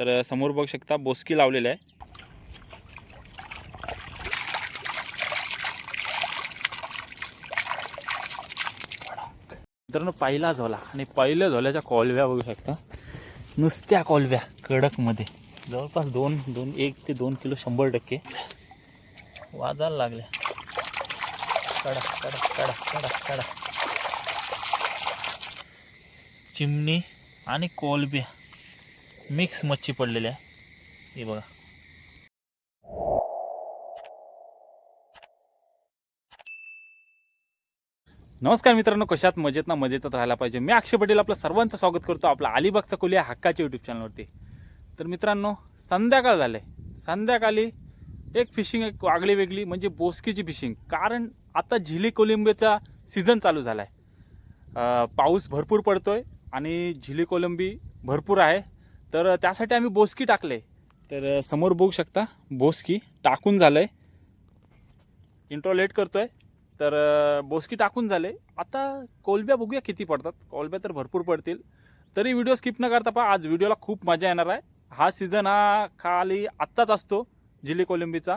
तर समोर बघू शकता बोसकी लावलेलं आहे. मित्रांनो पहिला झोला आणि पहिल्या झोल्याच्या कोलव्या बघू शकता. नुसत्या कोलव्या कडकमध्ये. जवळपास दोन दोन एक ते दोन किलो शंभर टक्के. वाजायला लागल्या. कडा कडा कडा कडा कडा चिमणी आणि कोलब्या. मिक्स मच्छी पडलेल्या आहे. हे बघा. नमस्कार मित्रांनो कशात मजेत ना मजेतच राहायला पाहिजे. मी अक्षय पटेल आपलं सर्वांचं स्वागत करतो आपला अलिबागचा कोलिया हक्काच्या यूट्यूब चॅनलवरती तर मित्रांनो संध्याकाळ झाले संध्याकाळी एक फिशिंग एक वागळी वेगळी म्हणजे बोसकीची फिशिंग कारण आता झिली कोलिंबीचा सीझन चालू झाला आहे पाऊस भरपूर पडतोय आणि झिली कोलंबी भरपूर आहे. तर त्यासाठी आम्ही बोसकी टाकले. तर समोर बघू शकता बोसकी टाकून झालंय. इंट्रो लेट करतोय. तर बोसकी टाकून झाले. आता कोलब्या बघूया किती पडतात. कोलब्या तर भरपूर पडतील. तरी व्हिडिओ स्किप न करता पहा आज व्हिडिओला खूप मजा येणार आहे. हा सीझन हा खाली आत्ताच असतो जिली कोलंबीचा.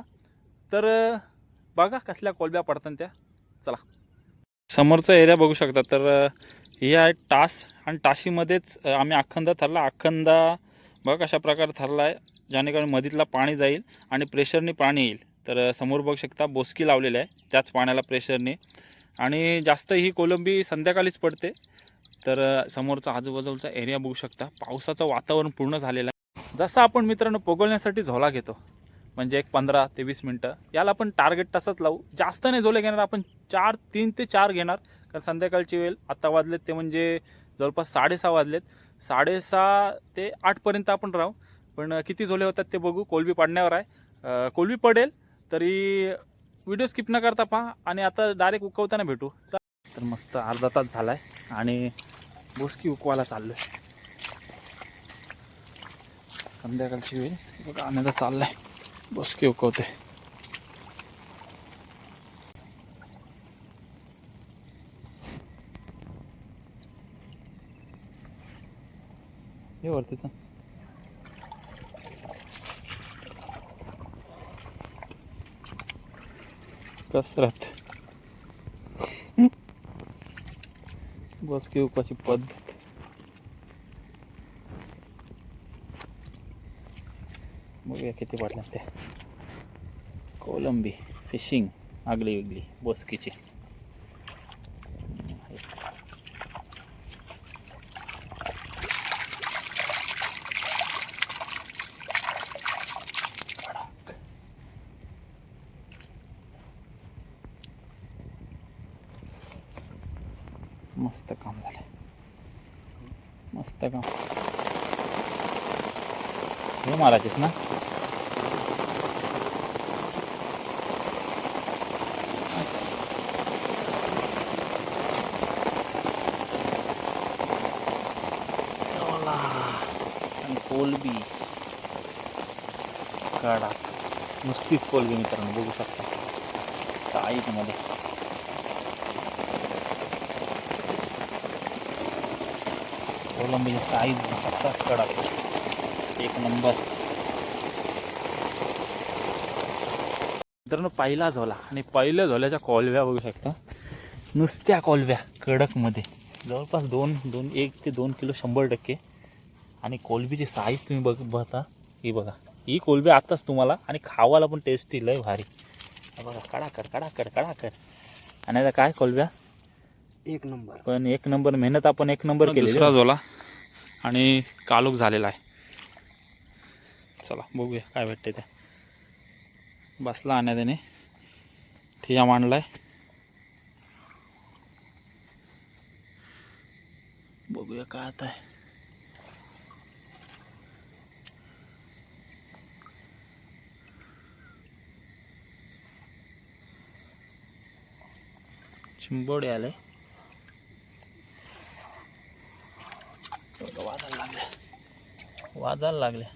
तर बघा कसल्या कोलब्या पडतात त्या. चला. समोरचा एरिया बघू शकता. तर हे आहे टास आणि टाशीमध्येच आम्ही अखंदा ठरला अखंदा बघा कशा प्रकारे ठरला आहे जेणेकरून मधीतला पाणी जाईल आणि प्रेशरने पाणी येईल. तर समोर बघू शकता बोसकी लावलेली आहे त्याच पाण्याला प्रेशरने. आणि जास्त ही कोलंबी संध्याकाळीच पडते. तर समोरचा आजूबाजूचा एरिया बघू शकता. पावसाचं वातावरण पूर्ण झालेलं आहे. जसं आपण मित्रांनो पोगळण्यासाठी झोला घेतो म्हणजे एक पंधरा ते वीस मिनटं याला आपण टार्गेट तसंच लावू. जास्त नाही झोले घेणार आपण चार तीन ते चार घेणार. कारण संध्याकाळची वेळ आत्ता वाजलेत ते म्हणजे जवळपास साडेसहा वाजलेत. साडेसहा ते आठपर्यंत आपण राहू. पण किती झोले होतात ते बघू. कोलबी पाडण्यावर आहे. कोलबी पडेल तरी व्हिडिओ स्किप न करता पहा आणि आता डायरेक्ट उकवताना भेटू. चा- तर मस्त अर्धा तास झाला आहे आणि बोसकी उकवायला चाललो आहे संध्याकाळची वेळ. बघा आनंद चालला आहे बोसकी उकवते हे वरतीचं कसरत. बस की उपाची पद्धत. बघूया किती पडल्या त्या. कोलंबी फिशिंग आगली वेगळी बोसकीची. मस्त काम झालं मस्त काम. हे मारायचेस ना? कोलबी काढा. नुसतीच कोलबी मित्रांनो बघू शकता. साईजमध्ये कोलंबीची साईज फक्त कडक. एक नंबर मित्रांनो पहिला झोला आणि पहिल्या झोल्याच्या कोलव्या बघू शकता. नुसत्या कोलव्या कडकमध्ये. जवळपास दोन दोन एक ते दोन किलो शंभर टक्के. आणि कोलबीची साईज तुम्ही बघ बघता. ही बघा. ही कोलबी आत्ताच तुम्हाला आणि खावाला पण टेस्टी लय भारी. हे बघा कडाकर कडाकर कडाकर. आणि आता काय कोलब्या एक नंबर पण एक नंबर मेहनत आपण एक नंबर केली झोला. आणि कालोख झालेला आहे. चला बघूया काय भेटते ते. बसला आणि त्याने ठिया मांडलाय. बघूया काय आता आहे. चिंबोडे आले वाजायला लागल्या वाजायला लागल्या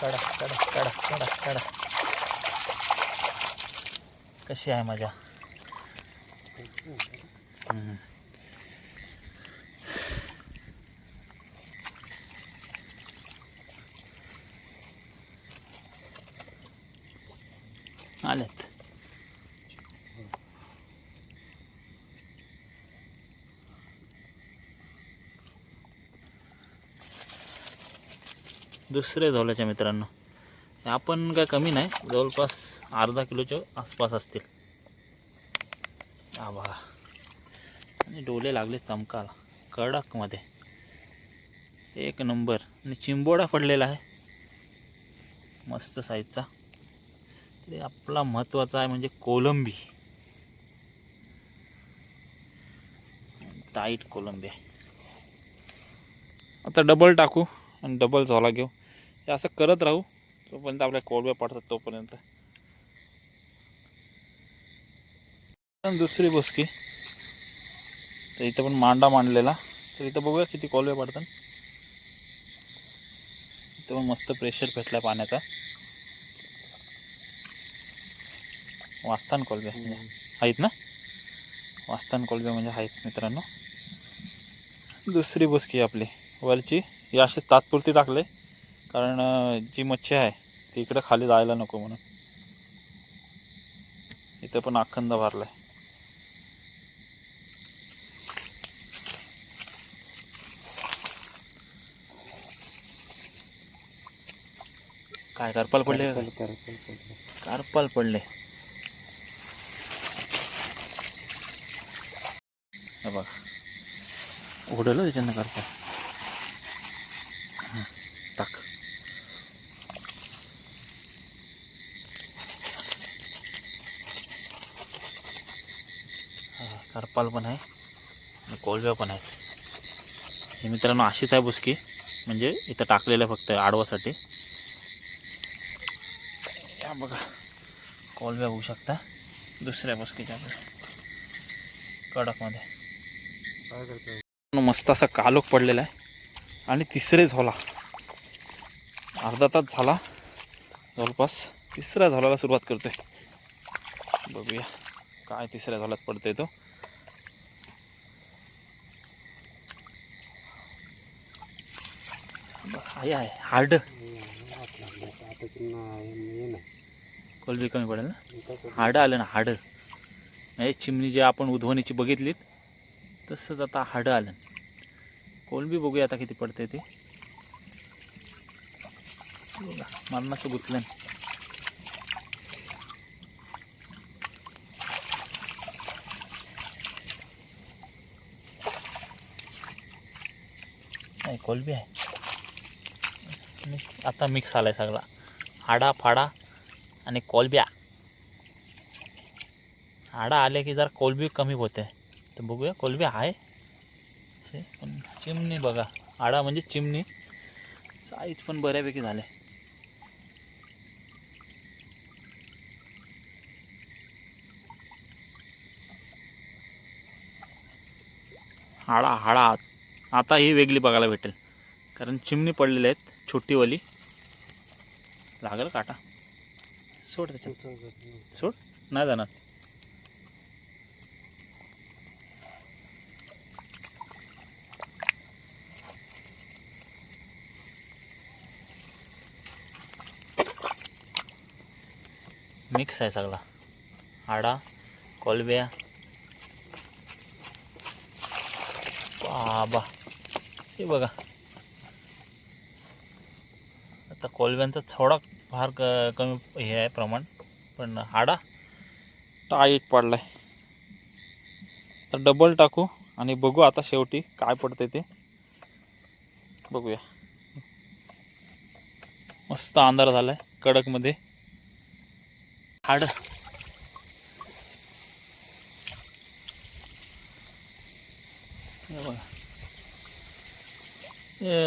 कडा कडा कडा कडा कडा कशी आहे मजा? दुसरे झोल्याच्या मित्रांनो. आपण काय कमी नाही जवळपास अर्धा किलोच्या आसपास असतील. आभा आणि डोले लागले चमकाला कडकमध्ये. एक नंबर. आणि चिंबोडा पडलेला आहे. मस्त साईजचा तरी आपला महत्त्वाचा आहे म्हणजे कोलंबी. टाईट कोलंबी आहे. आता डबल टाकू आणि डबल झोला घेऊ. हे असं करत राहू तोपर्यंत आपल्या कोलब्या पडतात तोपर्यंत. दुसरी बसकी. तर इथं पण मांडा मांडलेला. तर इथं बघूया किती कोलब्या पडतात. इथं पण मस्त प्रेशर भेटला पाण्याचा. वास्तान म्हणजे आहेत ना? वास्तान कोलब्या म्हणजे आहेत मित्रांनो. दुसरी बुसकी आपली. वरची. ही अशी तात्पुरती टाकले कारण जी मच्छी आहे ती इकडं खाली जायला नको म्हणून. इथं पण अखंड भरलाय. काय करपाल पडले. कारपाल पडले. बघा. उडलं त्याच्यानं कारपाल हं, टाक हा, करपाल पण आहे आणि कोलव्या पण आहेत हे मित्रांनो अशीच आहे बुसकी. म्हणजे इथं टाकलेलं आहे फक्त आडवासाठी. या बघा. कोलव्या होऊ शकता दुसऱ्या बुसकीच्या कडकमध्ये. मस्त असा कालोख पडलेला आहे. आणि तिसरे झोला. अर्धा तास झाला. जवळपास तिसऱ्या झोलाला सुरुवात करतोय. बघूया. काय तिसऱ्या झोलात पडतोय तो. आहे आहे. हार्ड कोलबी कमी पडेल ना? काय हाडं आलं ना हाडं म्हणजे चिमणी जे आपण उधवणीची बघितलीत तसंच आता हाडं आलं. कोलबी बघूया आता किती पडते ते. मरणाचं गुतलं. नाही कोलबी आहे. मिक्स- आता मिक्स आलाय सगळा. हाडा फाडा आणि कोलब्या. हाडा आले की जरा कोलबी कमी होते. तर बघूया कोलबी आहे. पण चिमणी बघा. हाडा म्हणजे चिमणी. साईज पण बऱ्यापैकी झाले. हाडा हाडा. आता ही वेगळी बघायला भेटेल. कारण चिमणी पडलेल्या आहेत छोटीवाली. लागेल काटा. सोड त्याच्यात. सोड. नाही जाणार. मिक्स आहे सगळा. आडा कोलब्या. बाबा. हे बघा. आता कोलव्यांचा थोडा फार क कमी हे आहे प्रमाण. पण हाडा टाईट पडलाय. तर डबल टाकू आणि बघू आता शेवटी काय पडते ते. बघूया. मस्त अंधार झालाय कडकमध्ये. हाड. बघा.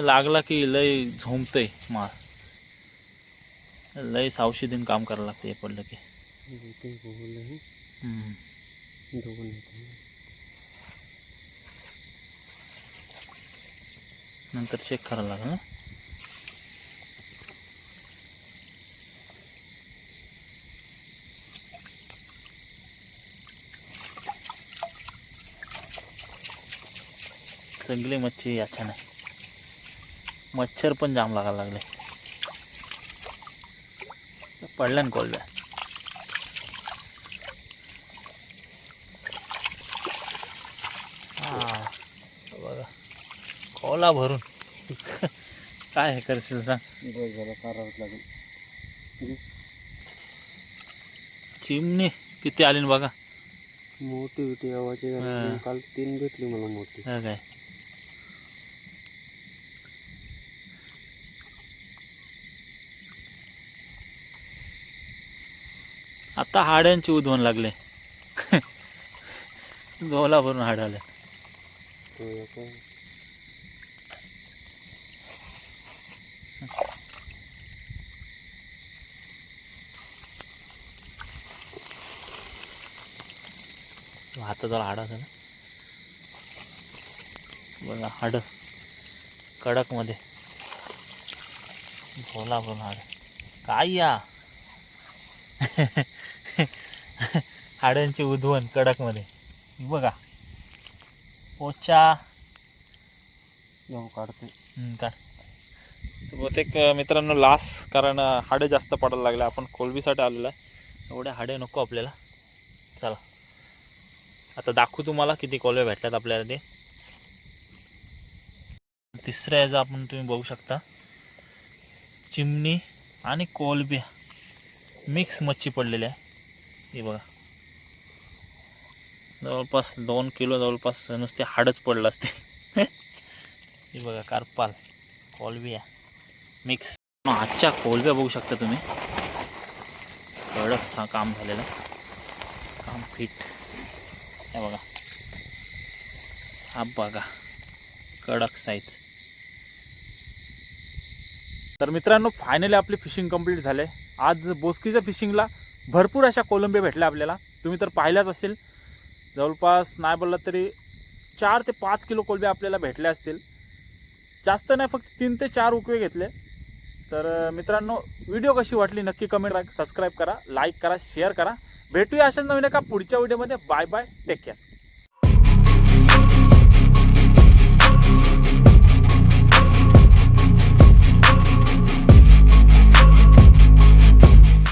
लागला की लय झोंबतय माल लय सावशीदीन काम करावं लागतं हे पडलं की. नंतर चेक करायला लागेल ना. सगळी मच्छी याच्या नाही मच्छर पण जाम लागायला लागले. పళ్ళని కొల్వే हां बघा. कोला भरून. काय हे करशील सांग. झालं करावंच लागेल. चिमणी किती आली ना बघा. मोठी होती आवाज काल तीन भेटली मला मोठी. काय? आता हाड्यांची उधवण लागले. झोला भरून हाड आले. हाताचा हाड असेल ना? बघा हाड. कडकमध्ये. झोला भरून हाड. काय या? हाडांची उधवण कडकमध्ये. बघा. पोचा काढते. काढ. बहुतेक मित्रांनो लास कारण हाडे जास्त पडायला लागले. आपण कोलबीसाठी आलेलो आहे. एवढे हाडे नको आपल्याला. चला. आता दाखवू तुम्हाला किती कोलबे भेटल्यात आपल्याला ते. तिसऱ्या याचा आपण तुम्ही बघू शकता. चिमणी आणि कोलब्या मिक्स मच्छी पडलेली आहे. हे बघा. जवळपास दोन किलो जवळपास नुसते हाडच पडलं असते हे बघा कारपाल कोलबिया मिक्स. आजच्या कोलब्या बघू शकता तुम्ही. कडक हा काम झालेलं. काम फिट. हे बघा. हा बघा. कडक साईज तर मित्रांनो फायनली आपली फिशिंग कंप्लीट झाले आज बोस्कीच्या फिशिंगला भरपूर अशा कोलंबिया भेटल्या आपल्याला. तुम्ही तर पाहिल्याच असेल. जवळपास नाही बोललात तरी चार ते पाच किलो कोलंबिया आपल्याला भेटल्या असतील. जास्त नाही फक्त तीन ते चार उकवे घेतले. तर मित्रांनो व्हिडिओ कशी वाटली नक्की कमेंट सबस्क्राईब करा लाईक करा शेअर करा. भेटूया अशा नवीन एका पुढच्या व्हिडिओमध्ये बाय बाय टेक केअर